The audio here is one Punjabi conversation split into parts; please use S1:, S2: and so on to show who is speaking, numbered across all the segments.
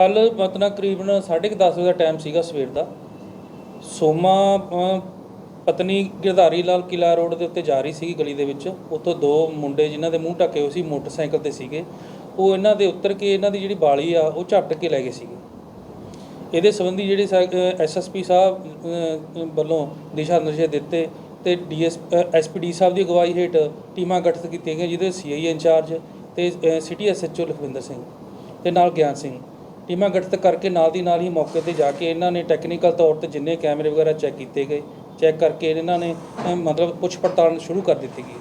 S1: ਕੱਲ ਮਤਲਬ ਕਰੀਬਨ 10:30 ਵਜੇ ਦਾ ਟਾਈਮ ਸੀਗਾ ਸਵੇਰ ਦਾ। ਸੋਮਾ ਪਤਨੀ ਗਿਰਧਾਰੀ ਲਾਲ ਕਿਲਾ ਰੋਡ ਦੇ ਉੱਤੇ ਜਾ ਰਹੀ ਸੀਗੀ ਗਲੀ ਦੇ ਵਿੱਚ। ਉੱਥੋਂ ਦੋ ਮੁੰਡੇ ਜਿਨ੍ਹਾਂ ਦੇ ਮੂੰਹ ਢੱਕੇ ਹੋਏ ਸੀ, ਮੋਟਰਸਾਈਕਲ ਤੇ ਸੀਗੇ। ਉਹ ਇਹਨਾਂ ਦੇ ਉੱਤਰ ਕੇ ਇਹਨਾਂ ਦੀ ਜਿਹੜੀ ਬਾਲੀ ਆ, ਉਹ ਝਪਟ ਕੇ ਲੈ ਗਏ ਸੀਗੇ। ਇਹਦੇ ਸੰਬੰਧੀ ਜਿਹੜੇ ਐਸਐਸਪੀ ਸਾਹਿਬ ਵੱਲੋਂ ਦਿਸ਼ਾ ਨਿਰਦੇਸ਼ ਦਿੱਤੇ ਤੇ ਡੀਐਸ ਐਸਪੀਡੀ ਸਾਹਿਬ ਦੀ ਅਗਵਾਈ ਹੇਠ ਟੀਮਾਂ ਗਠਿਤ ਕੀਤੀਆਂ ਗਈਆਂ, ਜਿਹਦੇ ਸੀਆਈ ਇੰਚਾਰਜ ਤੇ ਸਿਟੀ ਐਸਐਚਓ ਲਖਵਿੰਦਰ ਸਿੰਘ ਤੇ ਨਾਲ ਗਿਆਨ ਸਿੰਘ। ਟੀਮਾਂ ਗਠਿਤ ਕਰਕੇ ਨਾਲ ਦੀ ਨਾਲ ਹੀ ਮੌਕੇ ਤੇ ਜਾ ਕੇ ਇਹਨਾਂ ਨੇ ਟੈਕਨੀਕਲ ਤੌਰ ਤੇ ਜਿੰਨੇ ਕੈਮਰੇ ਵਗੈਰਾ ਚੈੱਕ ਕੀਤੇ ਗਏ ਚੈੱਕ ਕਰਕੇ ਇਹਨਾਂ ਨੇ ਅ, ਮਤਲਬ ਪੁੱਛ ਪੜਤਾਲ ਸ਼ੁਰੂ ਕਰ ਦਿੱਤੀ ਗਈ।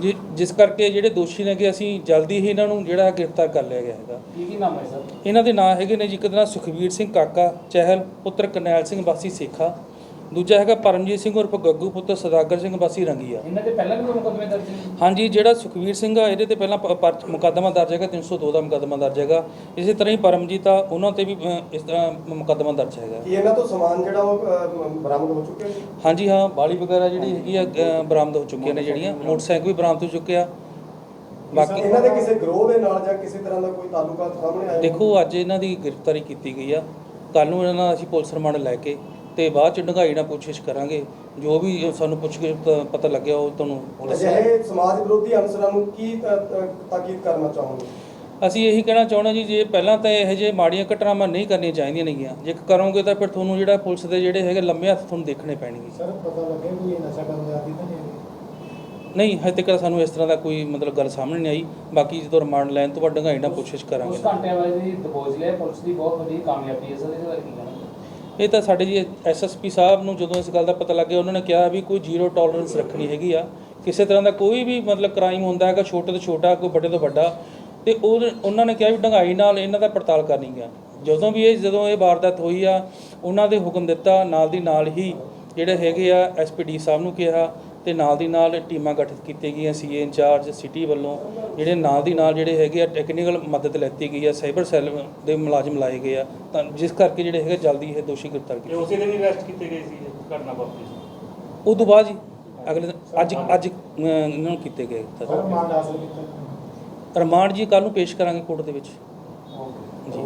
S1: ਜਿ- ਜਿਸ ਕਰਕੇ ਜਿਹੜੇ ਦੋਸ਼ੀ ਨੇਗੇ ਅਸੀਂ ਜਲਦੀ ਹੀ ਇਹਨਾਂ ਨੂੰ ਜਿਹੜਾ ਗ੍ਰਿਫਤਾਰ ਕਰ ਲਿਆ ਗਿਆ ਹੈਗਾ।
S2: ਕੀ ਕੀ ਨਾਮ ਹੈ ਸਰ?
S1: ਇਹਨਾਂ ਦੇ ਨਾਂ ਹੈਗੇ ਨੇ ਜੀ ਇੱਕ ਨਾਂ ਸੁਖਵੀਰ ਸਿੰਘ ਕਾਕਾ ਚਹਿਲ ਪੁੱਤਰ ਕਰਨੈਲ ਸਿੰਘ ਵਾਸੀ ਸੇਖਾ ਦੂਜਾ ਹੈਗਾ ਪਰਮਜੀਤ ਸਿੰਘ ਉਰਫ ਗੱਗੂ ਪੁੱਤਰ ਸਦਾਗਰ ਸਿੰਘ ਵਾਸੀ ਰੰਗੀਆ
S2: ਇਹਨਾਂ ਦੇ ਪਹਿਲਾਂ ਵੀ ਕੋਈ ਮੁਕੱਦਮੇ ਦਰਜ ਨੇ?
S1: ਹਾਂਜੀ ਜਿਹੜਾ ਸੁਖਵੀਰ ਸਿੰਘ ਆ ਇਹਦੇ ਤੇ ਪਹਿਲਾਂ ਪ- ਮੁਕੱਦਮਾ ਦਰਜ ਹੈਗਾ 302 ਦਾ ਮੁਕੱਦਮਾ ਦਰਜ ਹੈਗਾ। ਇਸੇ ਤਰ੍ਹਾਂ ਹੀ ਪਰਮਜੀਤ ਆ ਉਹਨਾਂ ਤੇ ਵੀ ਅ, ਇਸ ਤਰ੍ਹਾਂ ਮੁਕੱਦਮਾ ਦਰਜ ਹੈਗਾ।
S3: ਕੀ ਇਹਨਾਂ ਤੋਂ ਸਮਾਨ ਜਿਹੜਾ ਉਹ ਬਰਾਮਦ ਹੋ ਚੁੱਕਿਆ ਜੀ?
S1: ਹਾਂਜੀ ਹਾਂ ਬਾਲੀ ਵਗੈਰਾ ਜਿਹੜੀ ਹੈਗੀ ਆ ਅ, ਬਰਾਮਦ ਹੋ ਚੁੱਕੀਆਂ ਨੇ ਜਿਹੜੀਆਂ। ਮੋਟਰਸਾਈਕਲ ਵੀ ਬਰਾਮਦ ਹੋ ਚੁੱਕਿਆ। ਬਾਕੀ
S3: ਇਹਨਾਂ ਦੇ ਕਿਸੇ ਗਰੋਹ ਦੇ ਨਾਲ ਜਾਂ ਕਿਸੇ ਤਰ੍ਹਾਂ ਦਾ ਕੋਈ ਤਾਲੁਕਾਤ ਸਾਹਮਣੇ ਆਇਆ?
S1: ਦੇਖੋ ਅੱਜ ਇਹਨਾਂ ਦੀ ਗ੍ਰਿਫਤਾਰੀ ਕੀਤੀ ਗਈ ਆ। ਕੱਲ ਨੂੰ ਇਹਨਾਂ ਨਾਲ ਅਸੀਂ ਪੁਲਿਸ ਰਿਮਾਂਡ ਲੈ ਕੇ ਤੇ ਬਾਅਦ ਚ ਡੰਗਾਈ ਨਾਲ ਪੁੱਛਿਸ਼ ਕਰਾਂਗੇ। ਜੋ ਵੀ ਸਾਨੂੰ ਪੁੱਛ ਕੇ ਪ- ਪਤਾ ਲੱਗਿਆ ਉਹ ਤੁਹਾਨੂੰ ਪੁਲਿਸ
S3: ਅਜਿਹੇ ਸਮਾਜ ਵਿਰੋਧੀ ਅਨਸਰਾਂ ਨੂੰ ਕੀ ਤ- ਤ- ਤਾਕੀਦ ਕਰਨਾ ਚਾਹੋਗੇ?
S1: ਅਸੀਂ ਇਹੀ ਕਹਿਣਾ ਚਾਹੁੰਦੇ ਜੀ ਜੇ ਪਹਿਲਾਂ ਤਾਂ ਇਹੋ ਜਿਹੇ ਮਾੜੀਆਂ ਘਟਨਾਵਾਂ ਨਹੀਂ ਕਰਨੀਆਂ ਚਾਹੀਦੀਆਂ ਨੇਗੀਆਂ। ਜੇ ਕਰੋਗੇ ਤਾਂ ਫਿਰ ਤੁਹਾਨੂੰ ਜਿਹੜਾ ਪੁਲਿਸ ਦੇ ਜਿਹੜੇ ਹੈਗੇ ਲੰਮੇ ਹੱਥ ਤੁਹਾਨੂੰ ਦੇਖਣੇ ਪੈਣਗੇ।
S4: ਸਰ ਪਤਾ ਲੱਗੇ ਕੋਈ ਨਸ਼ਾ ਕਰਨ ਦੀ ਆਦੀ ਤਾਂ ਨਹੀਂ ਹੈਗੀ।
S1: ਨਹੀਂ ਹਜੇ ਤੱਕ ਸਾਨੂੰ ਇਸ ਤਰ੍ਹਾਂ ਦਾ ਕੋਈ ਮਤਲਬ ਗੱਲ ਸਾਹਮਣੇ ਨਹੀਂ ਆਈ। ਬਾਕੀ ਜਦੋਂ ਰਿਮਾਂਡ ਲੈਣ ਤੋਂ ਬਾਅਦ ਡੰਗਾਈ ਨਾਲ ਪੁੱਛਿਸ਼ ਕਰਾਂਗੇ।
S2: ਉਸ ਘੰਟੇ ਵਾਲੇ ਦੀ ਦਬੋਚ ਲਿਆ ਪੁਲਿਸ ਦੀ ਬਹੁਤ ਵੱਡੀ ਕਾਮਯਾਬੀ ਹੈ। ਸਰ ਇਹਦੇ ਬਾਰੇ ਕੀ ਕਹਿਣਾ?
S1: ਇਹ ਤਾਂ ਸਾਡੇ ਜੀ ਐਸਐਸਪੀ ਸਾਹਿਬ ਨੂੰ ਜਦੋਂ ਇਸ ਗੱਲ ਦਾ ਪਤਾ ਲੱਗਿਆ ਉਹਨਾਂ ਨੇ ਕਿਹਾ ਵੀ ਕੋਈ ਜ਼ੀਰੋ ਟੋਲਰੈਂਸ ਰੱਖਣੀ ਹੈਗੀ ਆ। ਕਿਸੇ ਤਰ੍ਹਾਂ ਦਾ ਕੋਈ ਵੀ ਮਤਲਬ ਕ੍ਰਾਈਮ ਹੁੰਦਾ ਹੈਗਾ, ਛੋਟੇ ਤੋਂ ਛੋਟਾ, ਕੋਈ ਵੱਡੇ ਤੋਂ ਵੱਡਾ, ਤੇ ਉਹ ਉਹਨਾਂ ਨੇ ਕਿਹਾ ਵੀ ਡੰਗਾਈ ਨਾਲ ਇਹਨਾਂ ਦਾ ਪੜਤਾਲ ਕਰਨੀ ਗਿਆ ਜਦੋਂ ਵੀ ਇਹ, ਜਦੋਂ ਇਹ ਵਾਰਦਾਤ ਹੋਈ ਆ, ਉਹਨਾਂ ਦੇ ਹੁਕਮ ਦਿੱਤਾ, ਨਾਲ ਦੀ ਨਾਲ ਹੀ ਜਿਹੜੇ ਹੈਗੇ ਆ ਐਸਪੀਡੀ ਸਾਹਿਬ ਨੂੰ ਕਿਹਾ ਤੇ ਨਾਲ ਦੀ ਨਾਲ ਟੀਮਾਂ ਗਠਿਤ ਕੀਤੀਆਂ ਗਈਆਂ ਸੀਏ ਇੰਚਾਰਜ ਸਿਟੀ ਵੱਲੋਂ ਜਿਹੜੇ ਨਾਲ ਦੀ ਨਾਲ ਜਿਹੜੇ ਹੈਗੇ ਆ ਟੈਕਨੀਕਲ ਮਦਦ ਲੈਤੀ ਗਈ ਆ ਸਾਈਬਰ ਸੈੱਲ ਦੇ ਮੁਲਾਜ਼ਮ ਲਾਏ ਗਏ ਆ। ਤਾਂ ਜਿਸ ਕਰਕੇ ਜਿਹੜੇ ਹੈਗੇ ਜਲਦੀ ਇਹ ਦੋਸ਼ੀ ਗ੍ਰਿਫਤਾਰ ਕੀਤੇ
S5: ਉਸੇ ਦਿਨ ਹੀ ਅਰੈਸਟ ਕੀਤੇ ਗਏ ਸੀ ਇਹ ਘਟਨਾ ਵਾਪਰੀ ਸੀ।
S1: ਉਸ ਤੋਂ ਬਾਅਦ ਜੀ ਅਗਲੇ ਦਿਨ ਅੱਜ ਅੱਜ ਇਹਨਾਂ ਨੂੰ ਕੀਤੇ ਗਏ ਰਿਮਾਂਡ ਜੀ ਕੱਲ ਨੂੰ ਪੇਸ਼ ਕਰਾਂਗੇ ਕੋਰਟ ਦੇ ਵਿੱਚ।
S4: ਓਕੇ।
S1: ਜੀ।